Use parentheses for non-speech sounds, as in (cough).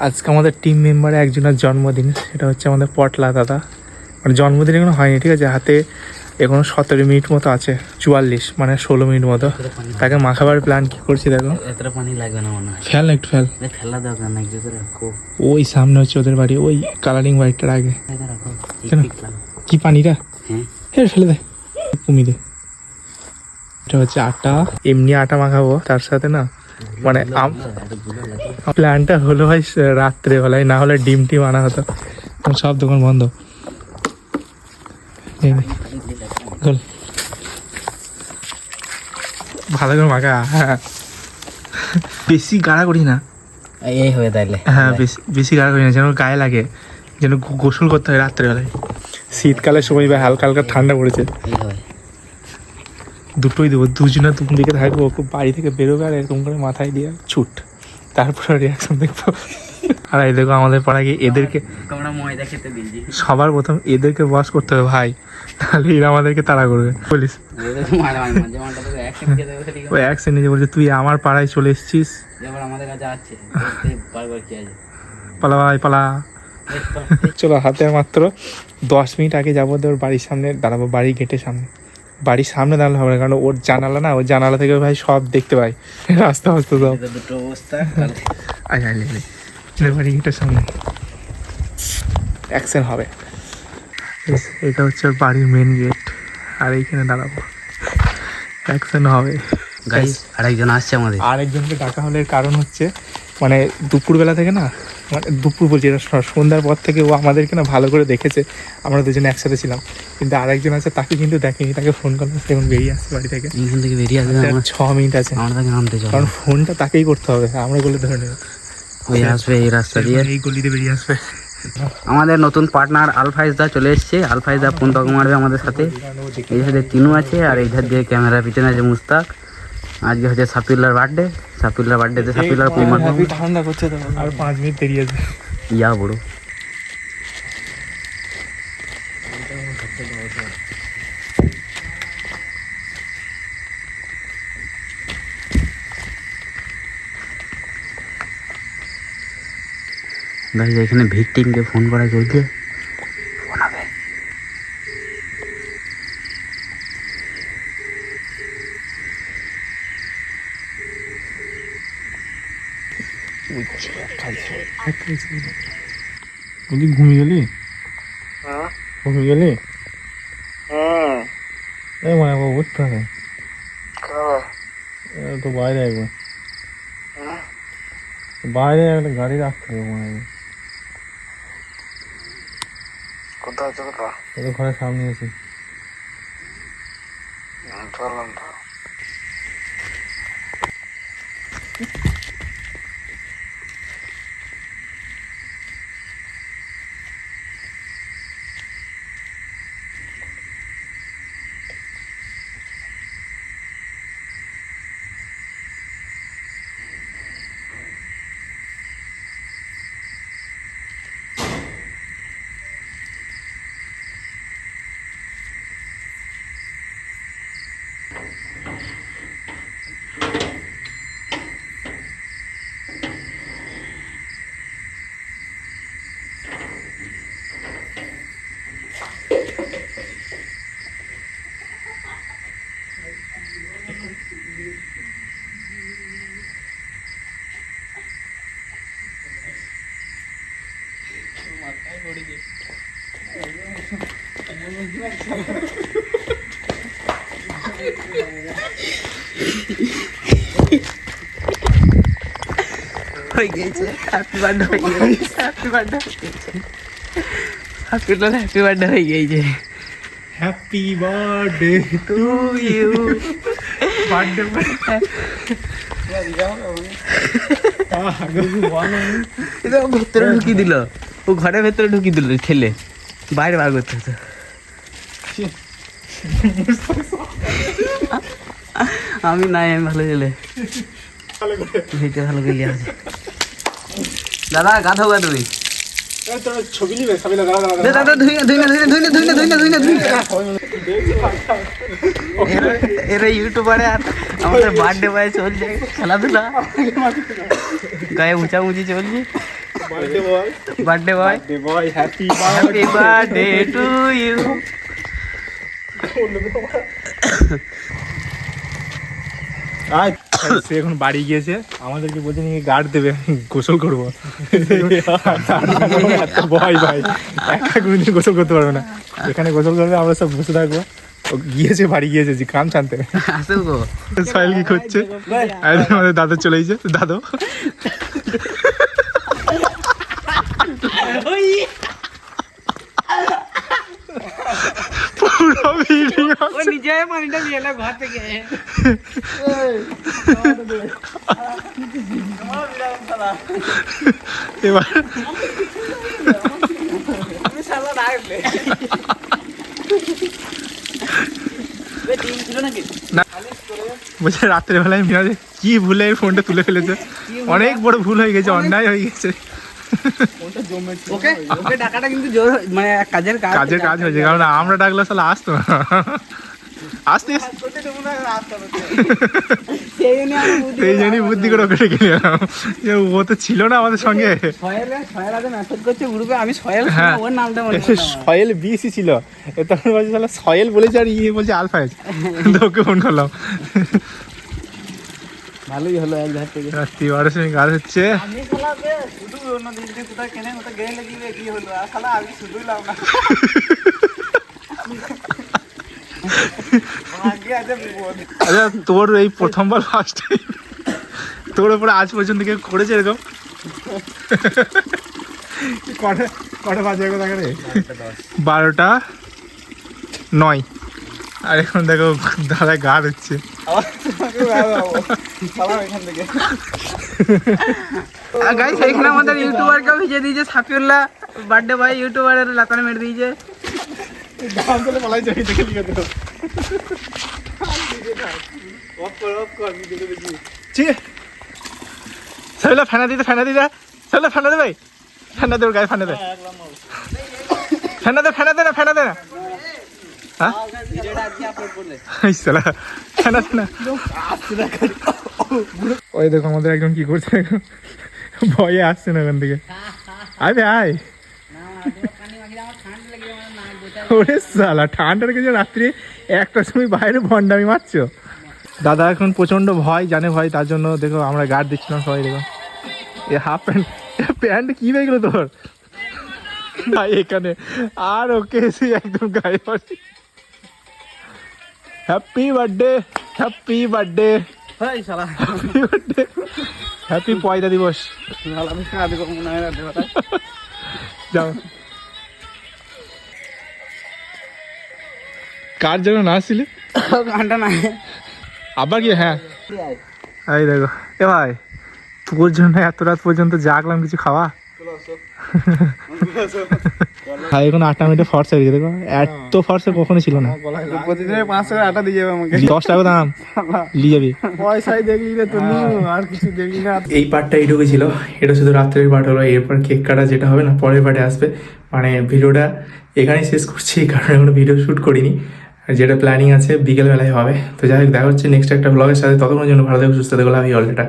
আজকে আমাদের টিম মেম্বারে একজনের জন্মদিন সেটা হচ্ছে আমাদের পটলা দাদা। মানে জন্মদিন এখনও হয়নি ঠিক আছে? হাতে এখনও সতেরো মিনিট মতো আছে চুয়াল্লিশ মানে ষোলো মিনিট মতো। তাকে মাখাবার প্ল্যান কি করছি দেখো। এতটা পানি লাগবে না মনে হয়। ফেল না একটু ফেল। ফেলা দরকার না একটু রাখো। ওই সামনে হচ্ছে ওদের বাড়ি ওই কালারিং বাড়িটার আগে। কেন? কি পানিটা? হ্যাঁ। হ্যাঁ ফেলে দে। কমি দে। এটা হচ্ছে আটা। এমনি আটা মাখাবো তার সাথে না মানে প্ল্যানটা হলো ভাই রাত্রে বেলায় না হলে ডিম টিম আনা হতো। সব দোকান বন্ধ। ভালো করে মাখা। বেশি গাড়া করি না। এই হবে তাইলে। হ্যাঁ বেশি বেশি গাড়া করি না যেন গায়ে লাগে যেন গোসল করতে হয় রাত্রেবেলায়। শীতকালের সময় বা হালকা হালকা ঠান্ডা পড়েছে। দুটোই দেবো দুজনে দুম দিকে থাকব ওকে বাড়ি থেকে বেরোবে আর এরকম করে মাথায় দিয়ে ছুট। তারপরে রিয়াকশন দেখব। আর এই দেখো আমাদের পাড়ায় গিয়ে এদেরকে সবার প্রথম এদেরকে বস করতে হবে ভাই। তাহলে এরা আমাদেরকে তাড়া করবে। বলিস। ওই এক শ্রেণি বলছে তুই আমার পাড়ায় চলে এসেছিস? পালা ভাই পালা। চলো হাতে মাত্র দশ মিনিট আগে যাব তোর বাড়ির সামনে দাঁড়াবো বাড়ির গেটের সামনে। বাড়ির সামনে দাঁড়ালে হবে না কারণ ওর জানালা না ওর জানালা থেকে ভাই সব দেখতে পাই রাস্তা আসতে সব দুটো অবস্থা বাড়ি গেটের সামনে। অ্যাকশন হবে। এটা হচ্ছে বাড়ির মেন গেট আর এইখানে দাঁড়াবো। অ্যাকশন হবে। গাইস আরেকজন আসছে আমাদের। আরেকজনকে ডাকা হলে কারণ হচ্ছে মানে দুপুরবেলা থেকে না মানে দুপুর বলছি এটা সন্ধ্যার পর থেকে ও আমাদেরকে না ভালো করে দেখেছে। আমরা দুজনে একসাথে ছিলাম। কিন্তু আরেকজন আছে তাকে কিন্তু দেখেনি তাকে ফোন করলাম সে এখন বেরিয়ে আসছে বাড়ি থেকে। বেরিয়ে আসবে ছ মিনিট আছে। কারণ ফোনটা তাকেই করতে হবে আমরা বলে ধরে নেব। ওই আসবে এই রাস্তা দিয়ে। এই গলিতে বেরিয়ে আসবে। আমাদের নতুন পার্টনার আলফাইজদা চলে এসছে। আলফাইজদা ফোন তখন মারবে আমাদের সাথে। এই সাইডে তিনু আছে আর এই ধার দিয়ে ক্যামেরা পিছনে আছে মুস্তাক। আজকে হচ্ছে সাপিল্লার বার্থডে সাপিল্লার বার্থডেতে সাপিল্লার ফোন মারবে ঠান্ডা করছে তো। আর পাঁচ মিনিট দেরি আছে। ইয়া বড়। গাইজ এখানে ভিকটিমকে ফোন করা চলছে। বলছি ঘুমিয়ে গেলি? ঘুমিয়ে গেলি? এই মানে বাবু উঠতে হবে। এ তো বাইরে একবার। বাইরে একটা গাড়ি রাখতে হবে মনে হয় কোথায় আছে কোথা ঘরের সামনে এসে চললাম হয়ে গেছে। হ্যাপি বার্থডে হয়ে গেছে। Happy birthday happy happy birthday হয়ে গেছে। Happy birthday to you birthday এটা ও ভেতরে ঢুকি দিল। ও ঘরের ভেতরে ঢুকি দিল ঠেলে। বাইরে বার করতে হতো আমি নাই আমি ভালো গেলে। ভিডিও ভালো গেলি আছে দাদা গা ধোগা তুমি দাদা ধুই না ধুই না ধুই না ধুই ইউটিউবারে আর আমাদের বার্থডে বয়ে চলছে খেলাধুলা। গায়ে উঁচাউঁচি চলছে। Birthday boy birthday to you সে এখন বাড়ি গিয়েছে আমাদেরকে বলছে নাকি গার্ড দেবে গোসল করব। ভয় ভাই একা কোনদিন গোসল করতে পারবে না। এখানে গোসল করবে আমরা সব বসে থাকব। ও গিয়েছে বাড়ি গিয়েছে যে কাম জানতে আসুক কি করছে? আমাদের দাদা চলে গেছে দাদু পুরো ভিডিও ও নিজে পানিটা নিয়ে এলো ঘর থেকে এবার বলছে রাত্রে বেলায় মিরাজে কি ভুলে এই ফোনটা তুলে ফেলেছে অনেক বড় ভুল হয়ে গেছে অন্যায় হয়ে গেছে ওকে? ওকে টাকাটা কিন্তু জোর মানে কাজের কাজ। কাজের কাজ হয়েছে কারণ আমরা ডাকলে সালা আসতো না। আসতে সেই জন্যই বুদ্ধি করে ওকে ডেকে নিলাম। যে ও তো ছিল না আমাদের সঙ্গে। আমি সয়েল হ্যাঁ। ওর নামটা মনে সয়েল বিসি ছিল। তখন বলছে সয়েল বলেছে আর ইয়ে বলছে আলফাইজ তো ওকে ফোন করলাম। ভালোই হলো এক ধার থেকে। রাত্রি সময় হচ্ছে। আমি শালা শুধু অন্য দিন কোথায় কেনে কোথায় গেলে লাগিয়ে কি হলো? আর শালা আমি শুধুই লাভ না আচ্ছা তোর এই প্রথমবার ফার্স্ট তোর উপরে আজ পর্যন্ত কেউ করেছে এরকম? কটা কটা বাজে দেখা রে বারোটা নয়। আর এখন দেখো দাদা গা হচ্ছে। গাইস আমাদের ইউটিউবারকে ভিজে দিয়েছে সাফিউল্লাহ বার্থডে বয় ইউটিউবারের লাতানে মেরে দিয়েছে। দাম তোলে পালাই যাই দেখে লিখে দেবো ঠিক সাইলা ফেনা দিতে ফেনা দিতে। সাইলা ফেনা দে ভাই। ফেনা দে গায়ে ফেনা দে। ফেনা দে ফেনা দে না ফেনা দে না। হ্যাঁ? ওই দেখো আমাদের একজন কি করছে ভয়ে আসছে না ওখান থেকে। আয় আয়। ওরে সালা, ঠান্ডার কিছু রাত্রি একটার সময় বাইরে ভন্ডামি মারছো। দাদা এখন প্রচণ্ড ভয়, জানে ভয়, তার জন্য দেখো আমরা গার্ড দিচ্ছিলাম সবাই, দেখো। এ হাফ প্যান্ট প্যান্ট কি হয়ে গেলো তোর? এখানে আর ওকে এসে একদম গায়ে পড়ে হ্যাপি বার্থডে হ্যাপি বার্থডে হয় হ্যাপি বার্থডে হ্যাপি পয়দা দিবস। যাও। কার জন্য না আসছিলি? গানটা না আবার কি? হ্যাঁ। এই দেখো। এ ভাই তোর জন্য এত রাত পর্যন্ত জাগলাম কিছু খাওয়া? (laughs) ভাই এখন আটটা মিনিটে ফর্স হয়ে গেছে দেখো। এত ফর্সে কখনো ছিল না। প্রতিদিনে পাঁচশো আটা দিয়ে যাবে আমাকে। দশ টাকা দাম। নিয়ে যাবি। পয়সাই দেখলি রে তো আর কিছু দেখলি না। এই পার্টটা এইটুকু ছিল। এটা শুধু রাত্রের পার্ট হলো। এরপর কেক কাটা যেটা হবে না পরের পার্টে আসবে। মানে ভিডিওটা এখানেই শেষ করছি কারণ এখনও ভিডিও শ্যুট করিনি। যেটা প্ল্যানিং আছে বিকেলবেলায় হবে। তো যাই হোক দেখা হচ্ছে নেক্সট একটা ব্লগের সাথে। ততক্ষণের জন্য ভালো থেকো সুস্থ থেকো লাভ ইউ অলরেডা